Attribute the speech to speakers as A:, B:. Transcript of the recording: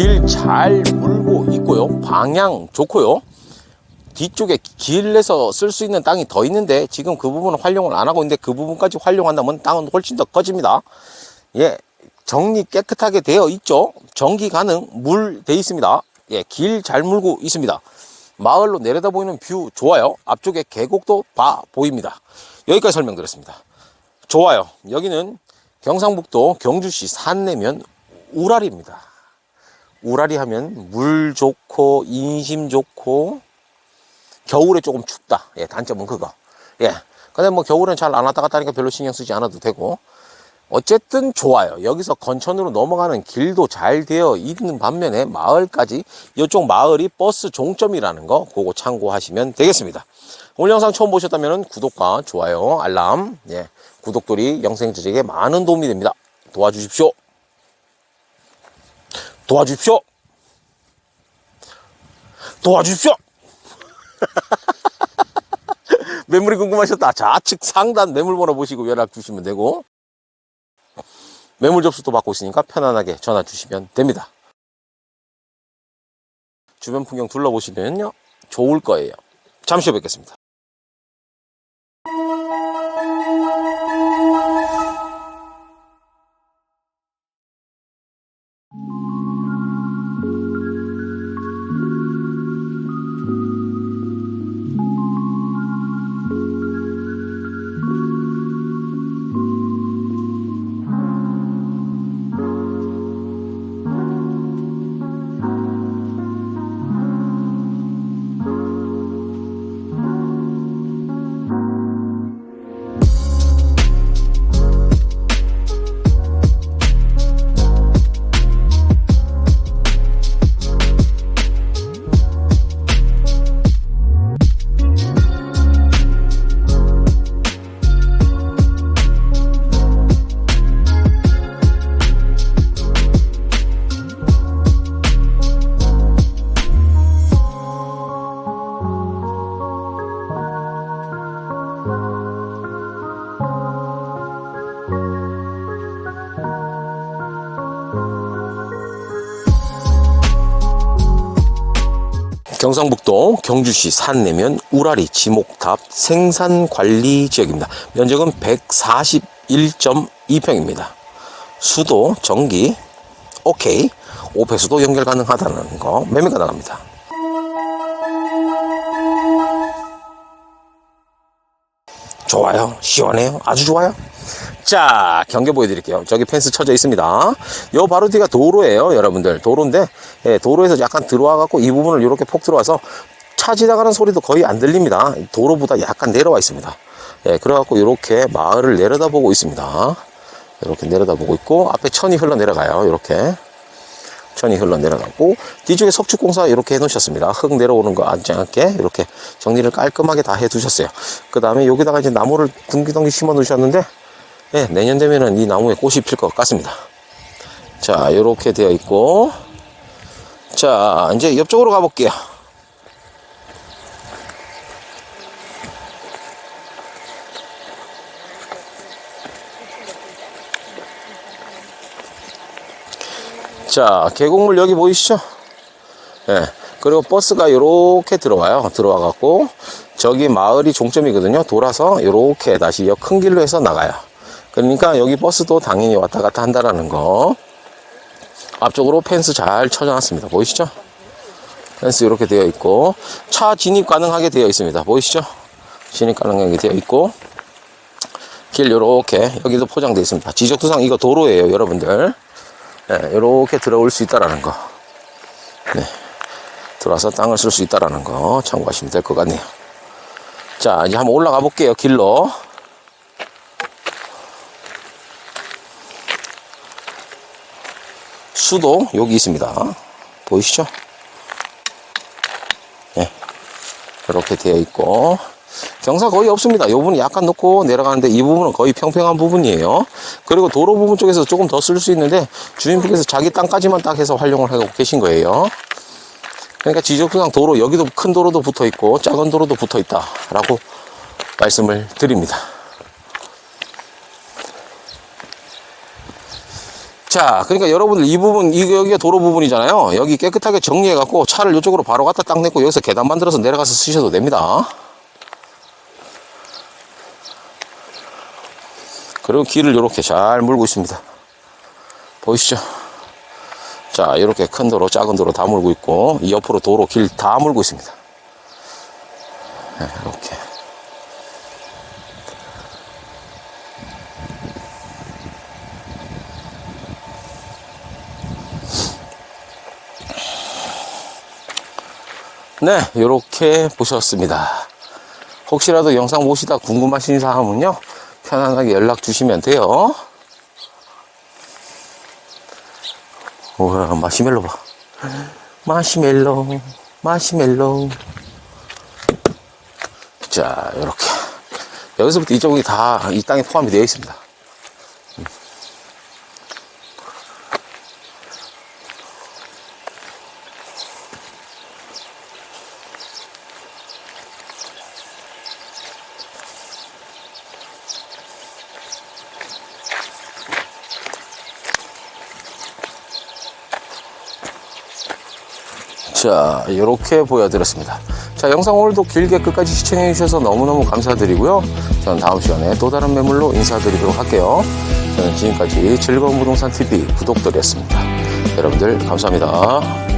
A: 길 잘 물고 있고요. 방향 좋고요. 뒤쪽에 길에서 쓸 수 있는 땅이 더 있는데 지금 그 부분은 활용을 안 하고 있는데 그 부분까지 활용한다면 땅은 훨씬 더 커집니다. 예, 정리 깨끗하게 되어 있죠. 전기 가능, 물 돼 있습니다. 예, 길 잘 물고 있습니다. 마을로 내려다 보이는 뷰 좋아요. 앞쪽에 계곡도 봐 보입니다. 여기까지 설명드렸습니다. 좋아요. 여기는 경상북도 경주시 산내면 우라리입니다. 우라리 하면 물 좋고 인심 좋고 겨울에 조금 춥다. 예, 단점은 그거. 예. 근데 뭐 겨울엔 잘 안 왔다 갔다 하니까 별로 신경 쓰지 않아도 되고. 어쨌든 좋아요. 여기서 건천으로 넘어가는 길도 잘 되어 있는 반면에 마을까지 이쪽 마을이 버스 종점이라는 거 그거 참고하시면 되겠습니다. 오늘 영상 처음 보셨다면 구독과 좋아요, 알람, 예, 구독들이 영상 제작에 많은 도움이 됩니다. 도와주십시오. 도와주십시오. 도와주십시오. 매물이 궁금하셨다. 좌측 상단 매물 번호 보시고 연락 주시면 되고 매물 접수도 받고 있으니까 편안하게 전화 주시면 됩니다. 주변 풍경 둘러보시면요 좋을 거예요. 잠시 후에 뵙겠습니다. 경상북도 경주시 산내면 우라리 지목탑 생산관리 지역입니다. 면적은 141.2평입니다. 수도, 전기, 오케이. 오페수도 연결 가능하다는 거 매매 가능합니다. 좋아요. 시원해요. 아주 좋아요. 자, 경계 보여드릴게요. 저기 펜스 쳐져 있습니다. 요 바로 뒤가 도로예요, 여러분들. 도로인데, 예, 도로에서 약간 들어와 갖고 이 부분을 이렇게 폭 들어와서 차 지나가는 소리도 거의 안 들립니다. 도로보다 약간 내려와 있습니다. 예, 그래갖고 이렇게 마을을 내려다보고 있습니다. 이렇게 내려다보고 있고, 앞에 천이 흘러 내려가요, 이렇게. 천이 흘러 내려가고 뒤쪽에 석축공사 이렇게 해놓으셨습니다. 흙 내려오는 거 않게 이렇게 정리를 깔끔하게 다 해두셨어요. 그 다음에 여기다가 이제 나무를 둥기둥기 심어 놓으셨는데 예, 내년 되면은 이 나무에 꽃이 필 것 같습니다. 자, 이렇게 되어 있고 자, 이제 옆쪽으로 가볼게요. 자, 계곡물 여기 보이시죠? 예. 그리고 버스가 이렇게 들어와요. 들어와 갖고 저기 마을이 종점이거든요. 돌아서 이렇게 다시 여큰 길로 해서 나가요. 그러니까 여기 버스도 당연히 왔다 갔다 한다라는 거. 앞쪽으로 펜스 잘 쳐져놨습니다. 보이시죠? 펜스 이렇게 되어 있고 차 진입 가능하게 되어 있습니다. 보이시죠? 진입 가능하게 되어 있고 길 이렇게 여기도 포장되어 있습니다. 지적도상 이거 도로예요, 여러분들. 네, 이렇게 들어올 수 있다라는 거. 네. 들어와서 땅을 쓸 수 있다라는 거 참고하시면 될 것 같네요. 자, 이제 한번 올라가 볼게요, 길로. 수도 여기 있습니다. 보이시죠? 네. 이렇게 되어 있고. 경사 거의 없습니다. 이 부분이 약간 높고 내려가는데 이 부분은 거의 평평한 부분이에요. 그리고 도로 부분 쪽에서 조금 더 쓸 수 있는데 주인분께서 자기 땅까지만 딱 해서 활용을 하고 계신 거예요. 그러니까 지적도상 도로 여기도 큰 도로도 붙어 있고 작은 도로도 붙어 있다라고 말씀을 드립니다. 자, 그러니까 여러분들 이 부분, 이 여기가 도로 부분이잖아요. 여기 깨끗하게 정리해갖고 차를 이쪽으로 바로 갖다 딱 내고 여기서 계단 만들어서 내려가서 쓰셔도 됩니다. 그리고 길을 이렇게 잘 물고 있습니다. 보이시죠? 자, 이렇게 큰 도로, 작은 도로 다 물고 있고, 이 옆으로 도로 길 다 물고 있습니다. 네, 이렇게. 네, 이렇게 보셨습니다. 혹시라도 영상 보시다 궁금하신 사항은요, 편안하게 연락 주시면 돼요. 우와, 마시멜로 봐. 마시멜로, 마시멜로. 자, 이렇게. 여기서부터 이쪽이 다 이 땅에 포함이 되어 있습니다. 자, 이렇게 보여드렸습니다. 자, 영상 오늘도 길게 끝까지 시청해 주셔서 너무너무 감사드리고요. 저는 다음 시간에 또 다른 매물로 인사드리도록 할게요. 저는 지금까지 즐거운 부동산 TV 구독들이었습니다. 여러분들, 감사합니다.